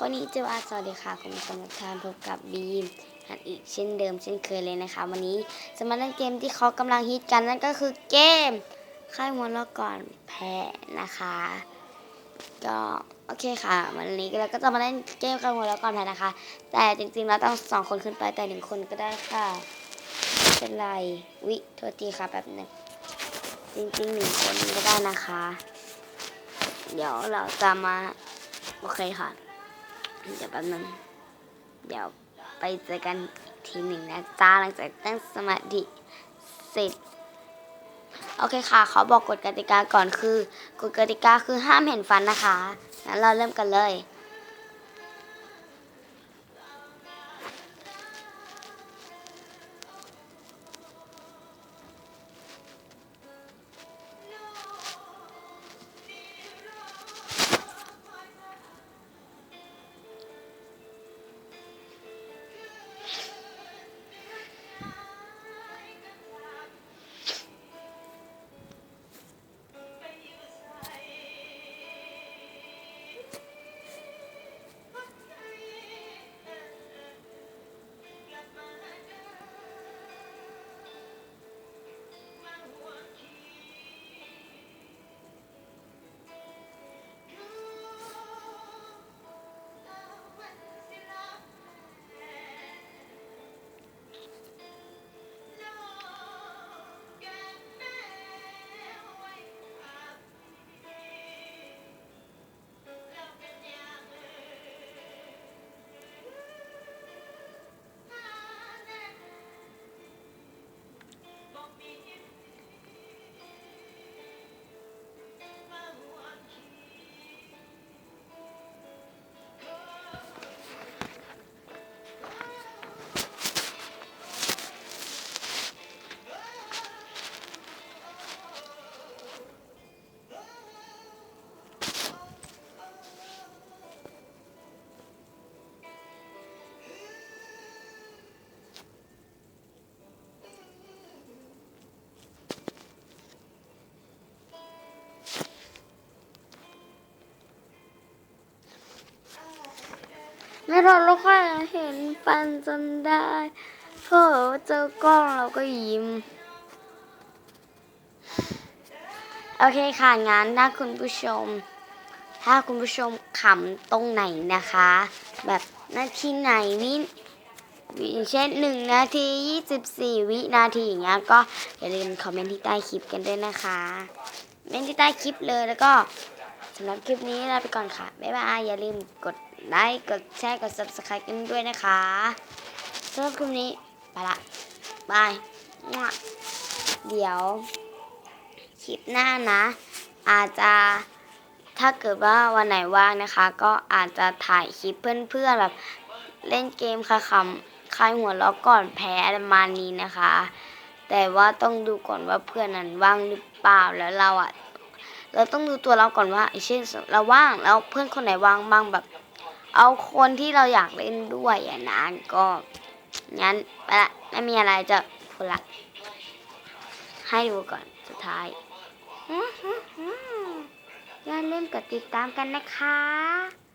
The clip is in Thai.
คนนี้จะว่าสวัสดีค่ะคุณผู้ชมทุกท่านพบกับบีมอันอีกเช่นเดิมเช่นเคยเลยนะคะ วันนี้จะมาเล่นเกมที่เขากำลังฮิตกันนั่นก็คือเกมค่ายมวลแล้วก่อนแพ้นะคะ ก็โอเคค่ะ วันนี้เราก็จะมาเล่นเกมค่ายมวลแล้วก่อนแพ้นะคะ แต่จริงๆเราต้องสองคนขึ้นไปแต่หนึ่งคนก็ได้ค่ะไม่เป็นไรวิโทษทีค่ะแบบหนึ่งจริงๆหนึ่งคนก็ได้นะคะ เดี๋ยวเราจะมาโอเคค่ะ เดี๋ยวแป๊บนึงเดี๋ยวไปเจอกันอีกทีหนึ่งนะจ้าหลังจากตั้งสมาธิเสร็จโอเคค่ะ ขอบอกกฎกติกาก่อนคือกฎกติกาคือห้ามเห็นฟันนะคะ งั้นเราเริ่มกันเลย ไม่รอลูกค้าเห็นฟันจนได้เพอเจอกล้องเราก็ยิ้ม โอเคค่ะงั้นถ้าคุณผู้ชม ถ้าคุณผู้ชมขำตรงไหนนะคะ แบบนาทีไหนวิวิเช่นหนึ่งนาทียี่สิบสี่วินาทีอย่างเงี้ยก็อย่าลืมคอมเมนต์ที่ใต้คลิปกันด้วยนะคะเมนต์ที่ใต้คลิปเลยแล้วก็ สำหรับคลิปนี้ลาไปก่อนค่ะ บ๊ายบาย อย่าลืมกดไลค์ กดแชร์ กด subscribe กันด้วยนะคะสำหรับคลิปนี้ ไปละบาย เดี๋ยว คลิปหน้านะ อาจจะถ้าเกิดว่าวันไหนว่างนะคะ ก็อาจจะถ่ายคลิปเพื่อนๆแบบเล่นเกมค่ะคำคลายหัวเราะก่อนแพ้ประมาณนี้นะคะ แต่ว่าต้องดูก่อนว่าเพื่อนนั้นว่างหรือเปล่าแล้วเราอะ เราต้องดูตัวเราก่อนว่าเช่นเราว่างแล้วเพื่อนคนไหนว่างบ้างแบบ เอาคนที่เราอยากเล่นด้วยอะนะก็งั้นไปละไม่มีอะไรจะพูดละให้ดูก่อนสุดท้ายอย่าลืมกดติดตามกันนะคะ